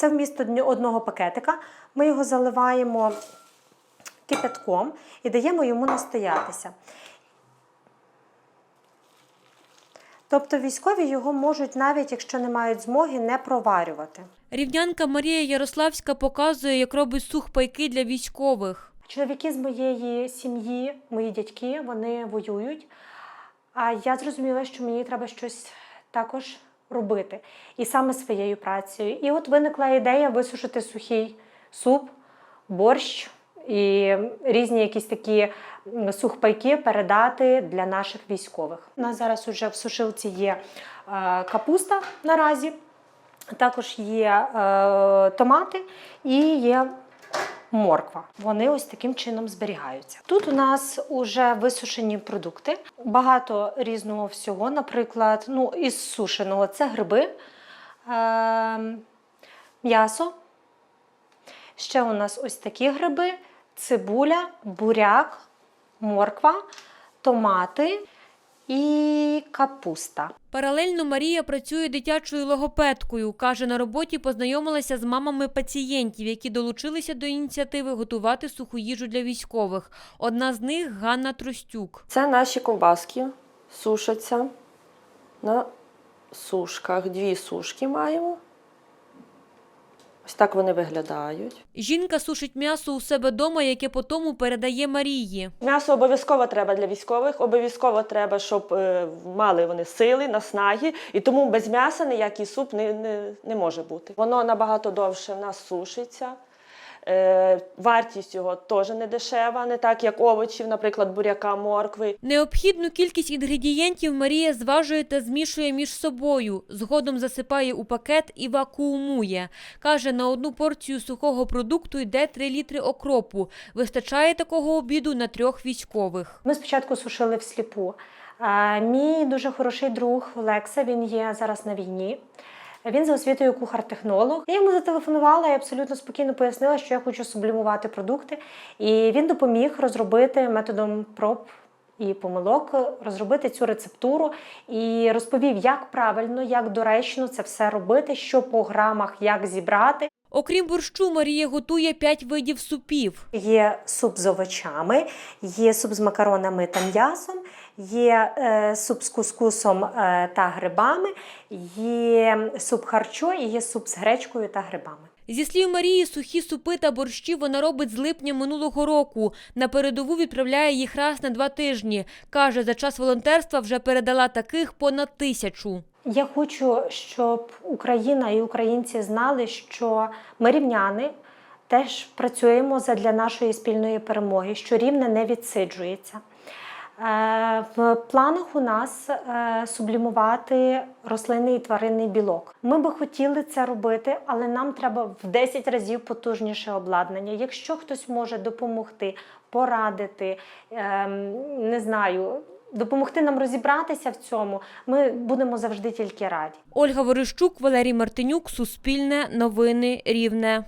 Це вмісто одного пакетика. Ми його заливаємо кипятком і даємо йому настоятися. Тобто військові його можуть, навіть якщо не мають змоги, не проварювати. Рівнянка Марія Ярославська показує, як робить сухпайки для військових. Чоловіки з моєї сім'ї, мої дядьки, вони воюють. А я зрозуміла, що мені треба щось також робити. І саме своєю працею. І от виникла ідея висушити сухий суп, борщ і різні якісь такі сухпайки передати для наших військових. У нас зараз уже в сушилці є е, капуста наразі, також є е, томати і є морква. Вони ось таким чином зберігаються. Тут у нас уже висушені продукти, багато різного всього. Наприклад, ну, із сушеного це гриби, е, м'ясо. Ще у нас ось такі гриби: цибуля, буряк, морква, томати і капуста. Паралельно Марія працює дитячою логопедкою. Каже, на роботі познайомилася з мамами пацієнтів, які долучилися до ініціативи готувати суху їжу для військових. Одна з них Ганна Тростюк. Це наші ковбаски сушаться на сушках. Дві сушки маємо. Ось так вони виглядають. Жінка сушить м'ясо у себе дома, яке потому передає Марії. М'ясо обов'язково треба для військових, обов'язково треба, щоб е, мали вони сили, наснаги, і тому без м'яса ніякий суп не, не, не може бути. Воно набагато довше в нас сушиться. Е, вартість його теж не дешева, не так як овочів, наприклад, буряка, моркви. Необхідну кількість інгредієнтів Марія зважує та змішує між собою. Згодом засипає у пакет і вакуумує. Каже, на одну порцію сухого продукту йде 3 літри окропу. Вистачає такого обіду на трьох військових. Ми спочатку сушили всліпу. Мій дуже хороший друг Олекса, він є зараз на війні. Він за освітою кухар-технолог. Я йому зателефонувала і абсолютно спокійно пояснила, що я хочу сублімувати продукти. І він допоміг розробити методом проб і помилок, розробити цю рецептуру і розповів, як правильно, як доречно це все робити, що по грамах, як зібрати. Окрім борщу, Марія готує 5 видів супів. Є суп з овочами, є суп з макаронами та м'ясом, є е, суп з кускусом е, та грибами, є суп харчо і є суп з гречкою та грибами. Зі слів Марії, сухі супи та борщі вона робить з липня минулого року. На передову відправляє їх раз на два тижні. Каже, за час волонтерства вже передала таких понад тисячу. Я хочу, щоб Україна і українці знали, що ми рівняни теж працюємо задля нашої спільної перемоги, що рівне не відсиджується. Е, В планах у нас е, сублімувати рослинний і тваринний білок. Ми би хотіли це робити, але нам треба в 10 разів потужніше обладнання. Якщо хтось може допомогти, порадити, ем, не знаю, допомогти нам розібратися в цьому, ми будемо завжди тільки раді. Ольга Ворищук, Валерій Мартинюк, Суспільне, Новини, Рівне.